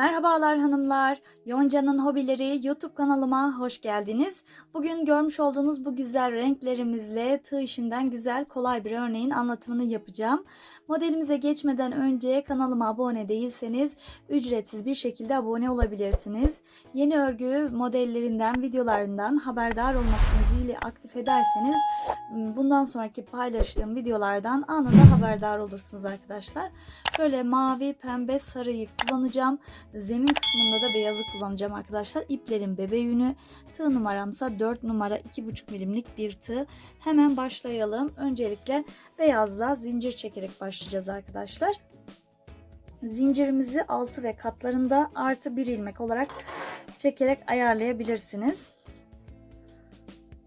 Merhabalar hanımlar. Yonca'nın hobileri YouTube kanalıma hoş geldiniz. Bugün görmüş olduğunuz bu güzel renklerimizle tığ işinden güzel kolay bir örneğin anlatımını yapacağım. Modelimize geçmeden önce kanalıma abone değilseniz ücretsiz bir şekilde abone olabilirsiniz. Yeni örgü modellerinden, videolarından haberdar olmak için zili aktif ederseniz bundan sonraki paylaştığım videolardan anında haberdar olursunuz arkadaşlar. Şöyle mavi, pembe, sarıyı kullanacağım. Zemin kısmında da beyazı kullanacağım arkadaşlar. İplerin bebe yünü. Tığ numaramsa 4 numara 2,5 milimlik bir tığ. Hemen başlayalım. Öncelikle beyazla zincir çekerek başlayacağız arkadaşlar. Zincirimizi altı ve katlarında artı bir ilmek olarak çekerek ayarlayabilirsiniz.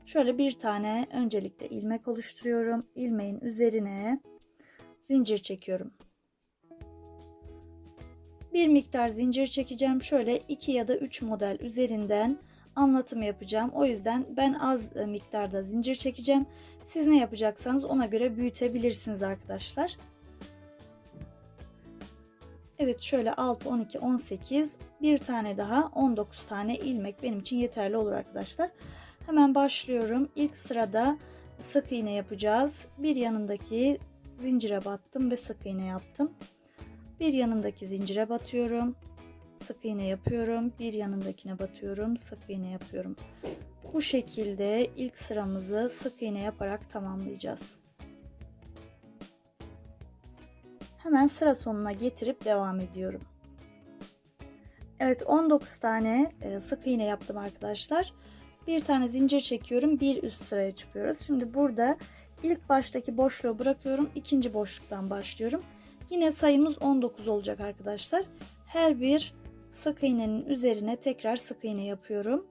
Şöyle bir tane öncelikle ilmek oluşturuyorum. İlmeğin üzerine zincir çekiyorum. Bir miktar zincir çekeceğim. Şöyle 2 ya da 3 model üzerinden anlatım yapacağım. O yüzden ben az miktarda zincir çekeceğim. Siz ne yapacaksanız ona göre büyütebilirsiniz arkadaşlar. Evet şöyle 6, 12, 18 bir tane daha 19 tane ilmek benim için yeterli olur arkadaşlar. Hemen başlıyorum. İlk sırada sık iğne yapacağız. Bir yanındaki zincire battım ve sık iğne yaptım. Bir yanındaki zincire batıyorum. Sık iğne yapıyorum. Bir yanındakine batıyorum. Sık iğne yapıyorum. Bu şekilde ilk sıramızı sık iğne yaparak tamamlayacağız. Hemen sıra sonuna getirip devam ediyorum. Evet 19 tane e, sık iğne yaptım arkadaşlar. Bir tane zincir çekiyorum. Bir üst sıraya çıkıyoruz. Şimdi burada ilk baştaki boşluğu bırakıyorum. ikinci boşluktan başlıyorum. Yine sayımız 19 olacak arkadaşlar. Her bir sık iğnenin üzerine tekrar sık iğne yapıyorum.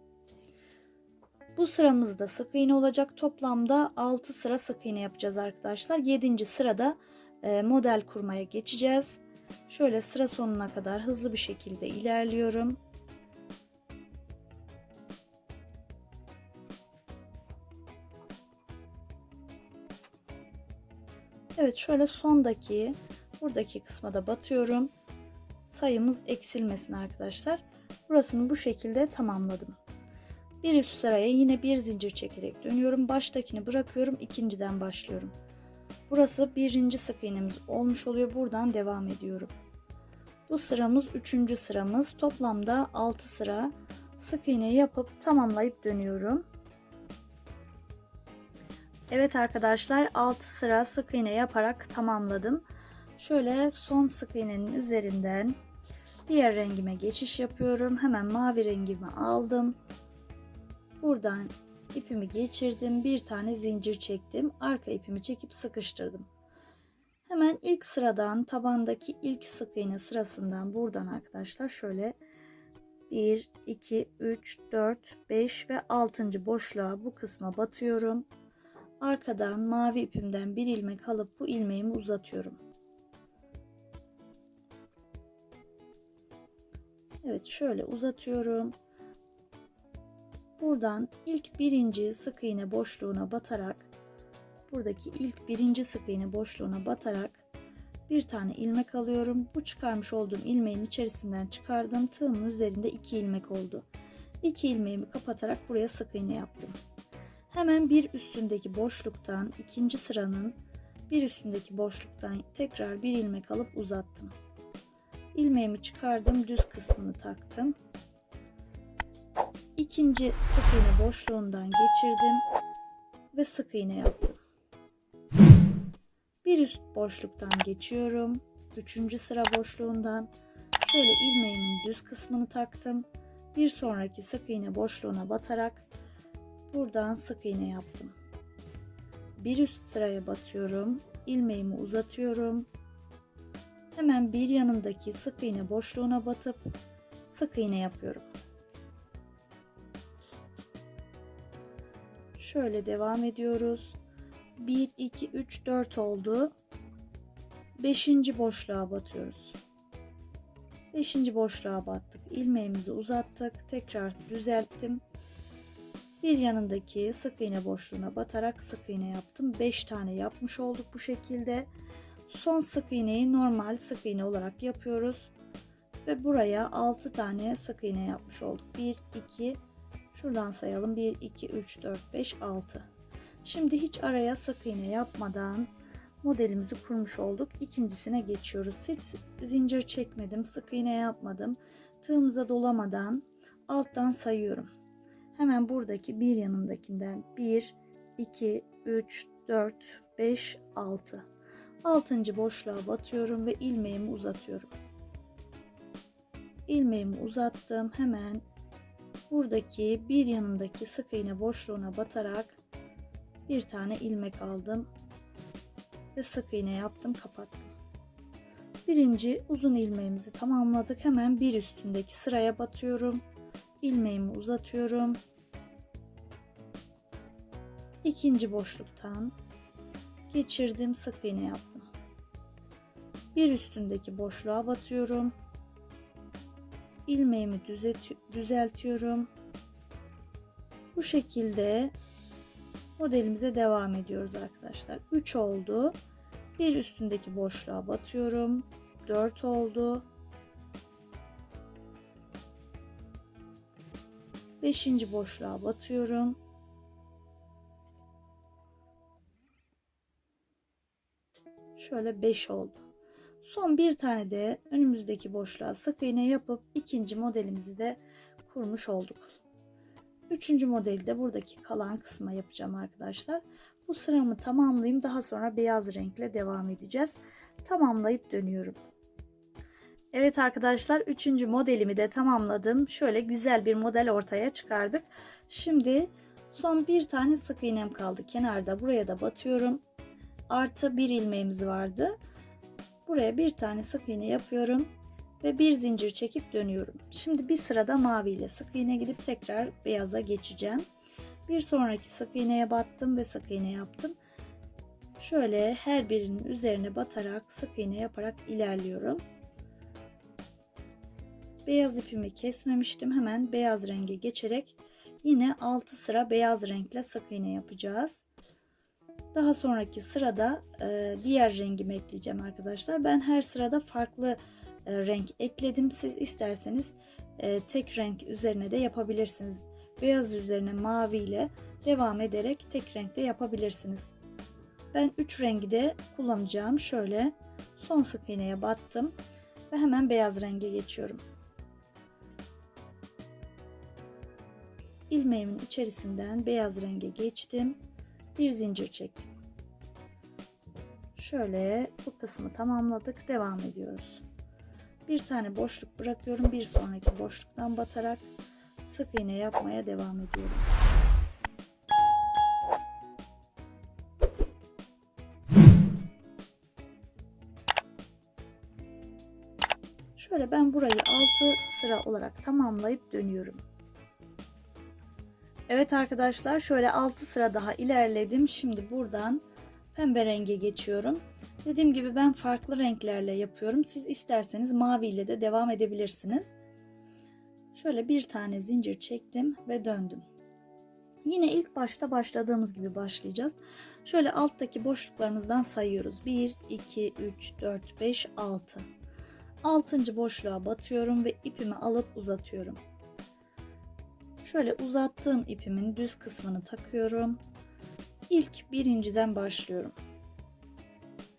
Bu sıramızda sık iğne olacak. Toplamda 6 sıra sık iğne yapacağız arkadaşlar. 7. sırada e, model kurmaya geçeceğiz. Şöyle sıra sonuna kadar hızlı bir şekilde ilerliyorum. Evet şöyle sondaki buradaki kısma da batıyorum. Sayımız eksilmesin arkadaşlar. Burasını bu şekilde tamamladım. Bir üst sıraya yine bir zincir çekerek dönüyorum. Baştakini bırakıyorum. ikinciden başlıyorum. Burası birinci sık iğnemiz olmuş oluyor. Buradan devam ediyorum. Bu sıramız üçüncü sıramız. Toplamda 6 sıra sık iğne yapıp tamamlayıp dönüyorum. Evet arkadaşlar 6 sıra sık iğne yaparak tamamladım. Şöyle son sık iğnenin üzerinden diğer rengime geçiş yapıyorum. Hemen mavi rengimi aldım. Buradan ipimi geçirdim. Bir tane zincir çektim. Arka ipimi çekip sıkıştırdım. Hemen ilk sıradan tabandaki ilk sık iğne sırasından buradan arkadaşlar şöyle 1, 2, 3, 4, 5 ve 6. boşluğa bu kısma batıyorum. Arkadan mavi ipimden bir ilmek alıp bu ilmeğimi uzatıyorum. Evet şöyle uzatıyorum. Buradan ilk birinci sık iğne boşluğuna batarak buradaki ilk birinci sık iğne boşluğuna batarak bir tane ilmek alıyorum. Bu çıkarmış olduğum ilmeğin içerisinden çıkardığım tığımın üzerinde iki ilmek oldu. İki ilmeğimi kapatarak buraya sık iğne yaptım. Hemen bir üstündeki boşluktan ikinci sıranın bir üstündeki boşluktan tekrar bir ilmek alıp uzattım. İlmeğimi çıkardım, düz kısmını taktım. İkinci sık iğne boşluğundan geçirdim ve sık iğne yaptım. Bir üst boşluktan geçiyorum. Üçüncü sıra boşluğundan şöyle ilmeğimin düz kısmını taktım. Bir sonraki sık iğne boşluğuna batarak buradan sık iğne yaptım. Bir üst sıraya batıyorum. ilmeğimi uzatıyorum. Hemen bir yanındaki sık iğne boşluğuna batıp sık iğne yapıyorum. Şöyle devam ediyoruz. 1 2 3 4 oldu. 5. boşluğa batıyoruz. 5. boşluğa battık. İlmeğimizi uzattık. Tekrar düzelttim. Bir yanındaki sık iğne boşluğuna batarak sık iğne yaptım. 5 tane yapmış olduk bu şekilde. Son sık iğneyi normal sık iğne olarak yapıyoruz. Ve buraya 6 tane sık iğne yapmış olduk. 1, 2, şuradan sayalım. 1, 2, 3, 4, 5, 6. Şimdi hiç araya sık iğne yapmadan modelimizi kurmuş olduk. İkincisine geçiyoruz. Hiç zincir çekmedim, sık iğne yapmadım. Tığımıza dolamadan alttan sayıyorum. Hemen buradaki bir yanındakinden 1, 2, 3, 4, 5, 6. Altıncı boşluğa batıyorum ve ilmeğimi uzatıyorum. İlmeğimi uzattım. Hemen buradaki bir yanındaki sık iğne boşluğuna batarak bir tane ilmek aldım ve sık iğne yaptım kapattım. Birinci uzun ilmeğimizi tamamladık. Hemen bir üstündeki sıraya batıyorum. ilmeğimi uzatıyorum. İkinci boşluktan geçirdim sık iğne yaptım. Bir üstündeki boşluğa batıyorum. ilmeğimi düzeltiyorum. Bu şekilde modelimize devam ediyoruz arkadaşlar. 3 oldu. Bir üstündeki boşluğa batıyorum. 4 oldu. 5. boşluğa batıyorum. Şöyle 5 oldu. Son bir tane de önümüzdeki boşluğa sık iğne yapıp ikinci modelimizi de kurmuş olduk. Üçüncü modeli de buradaki kalan kısma yapacağım arkadaşlar. Bu sıramı tamamlayayım. Daha sonra beyaz renkle devam edeceğiz. Tamamlayıp dönüyorum. Evet arkadaşlar üçüncü modelimi de tamamladım. Şöyle güzel bir model ortaya çıkardık. Şimdi son bir tane sık iğnem kaldı. Kenarda buraya da batıyorum. Artı bir ilmeğimiz vardı. Buraya bir tane sık iğne yapıyorum ve bir zincir çekip dönüyorum. Şimdi bir sırada mavi ile sık iğne gidip tekrar beyaza geçeceğim. Bir sonraki sık iğneye battım ve sık iğne yaptım. Şöyle her birinin üzerine batarak sık iğne yaparak ilerliyorum. Beyaz ipimi kesmemiştim. Hemen beyaz renge geçerek yine 6 sıra beyaz renkle sık iğne yapacağız. Daha sonraki sırada e, diğer rengimi ekleyeceğim arkadaşlar. Ben her sırada farklı e, renk ekledim. Siz isterseniz e, tek renk üzerine de yapabilirsiniz. Beyaz üzerine mavi ile devam ederek tek renkte yapabilirsiniz. Ben 3 rengi de kullanacağım. Şöyle son sık iğneye battım ve hemen beyaz renge geçiyorum. ilmeğimin içerisinden beyaz renge geçtim. Bir zincir çektim. Şöyle bu kısmı tamamladık. Devam ediyoruz. Bir tane boşluk bırakıyorum. Bir sonraki boşluktan batarak sık iğne yapmaya devam ediyorum. Şöyle ben burayı 6 sıra olarak tamamlayıp dönüyorum. Evet arkadaşlar şöyle 6 sıra daha ilerledim. Şimdi buradan pembe renge geçiyorum. Dediğim gibi ben farklı renklerle yapıyorum. Siz isterseniz mavi ile de devam edebilirsiniz. Şöyle bir tane zincir çektim ve döndüm. Yine ilk başta başladığımız gibi başlayacağız. Şöyle alttaki boşluklarımızdan sayıyoruz. 1, 2, 3, 4, 5, 6. 6. boşluğa batıyorum ve ipimi alıp uzatıyorum. Şöyle uzattığım ipimin düz kısmını takıyorum. İlk birinciden başlıyorum.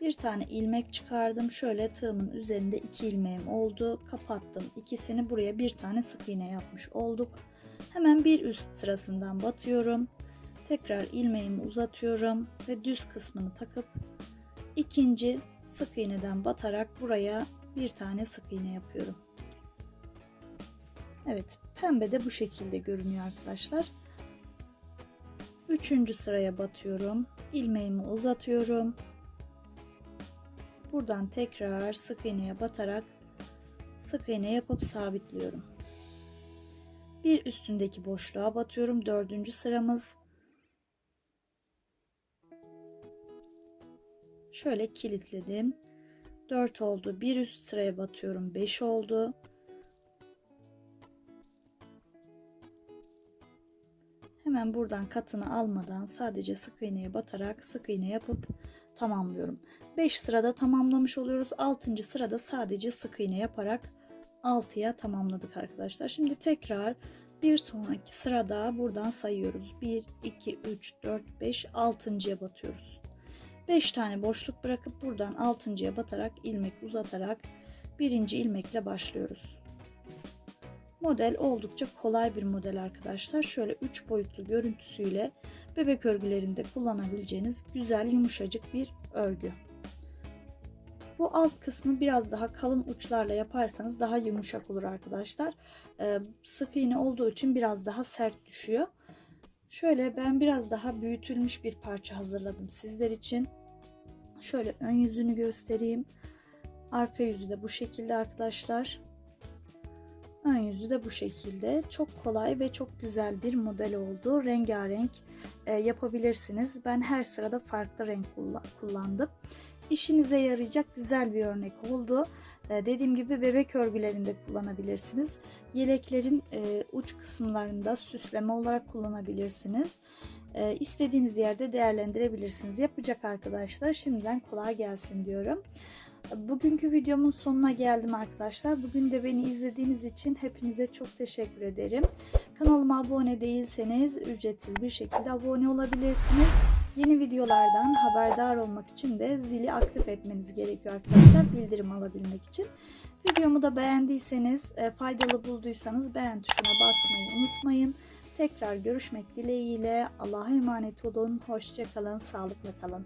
Bir tane ilmek çıkardım. Şöyle tığımın üzerinde iki ilmeğim oldu. Kapattım. İkisini buraya bir tane sık iğne yapmış olduk. Hemen bir üst sırasından batıyorum. Tekrar ilmeğimi uzatıyorum ve düz kısmını takıp ikinci sık iğneden batarak buraya bir tane sık iğne yapıyorum. Evet pembe de bu şekilde görünüyor arkadaşlar. Üçüncü sıraya batıyorum. ilmeğimi uzatıyorum. Buradan tekrar sık iğneye batarak sık iğne yapıp sabitliyorum. Bir üstündeki boşluğa batıyorum. Dördüncü sıramız. Şöyle kilitledim. 4 oldu. Bir üst sıraya batıyorum. 5 oldu. Hemen buradan katını almadan sadece sık iğneye batarak sık iğne yapıp tamamlıyorum. 5 sırada tamamlamış oluyoruz. 6. sırada sadece sık iğne yaparak 6'ya tamamladık arkadaşlar. Şimdi tekrar bir sonraki sırada buradan sayıyoruz. 1, 2, 3, 4, 5, 6.ya batıyoruz. 5 tane boşluk bırakıp buradan 6.ya batarak ilmek uzatarak birinci ilmekle başlıyoruz. Model oldukça kolay bir model arkadaşlar. Şöyle 3 boyutlu görüntüsüyle bebek örgülerinde kullanabileceğiniz güzel yumuşacık bir örgü. Bu alt kısmı biraz daha kalın uçlarla yaparsanız daha yumuşak olur arkadaşlar. Ee, sık iğne olduğu için biraz daha sert düşüyor. Şöyle ben biraz daha büyütülmüş bir parça hazırladım sizler için. Şöyle ön yüzünü göstereyim. Arka yüzü de bu şekilde arkadaşlar. Ön yüzü de bu şekilde. Çok kolay ve çok güzel bir model oldu. Rengarenk e, yapabilirsiniz. Ben her sırada farklı renk kullandım. İşinize yarayacak güzel bir örnek oldu. E, dediğim gibi bebek örgülerinde kullanabilirsiniz. Yeleklerin e, uç kısımlarında süsleme olarak kullanabilirsiniz. E, istediğiniz yerde değerlendirebilirsiniz. Yapacak arkadaşlar şimdiden kolay gelsin diyorum. Bugünkü videomun sonuna geldim arkadaşlar. Bugün de beni izlediğiniz için hepinize çok teşekkür ederim. Kanalıma abone değilseniz ücretsiz bir şekilde abone olabilirsiniz. Yeni videolardan haberdar olmak için de zili aktif etmeniz gerekiyor arkadaşlar bildirim alabilmek için. Videomu da beğendiyseniz, e, faydalı bulduysanız beğen tuşuna basmayı unutmayın. Tekrar görüşmek dileğiyle Allah'a emanet olun. Hoşçakalın, sağlıkla kalın.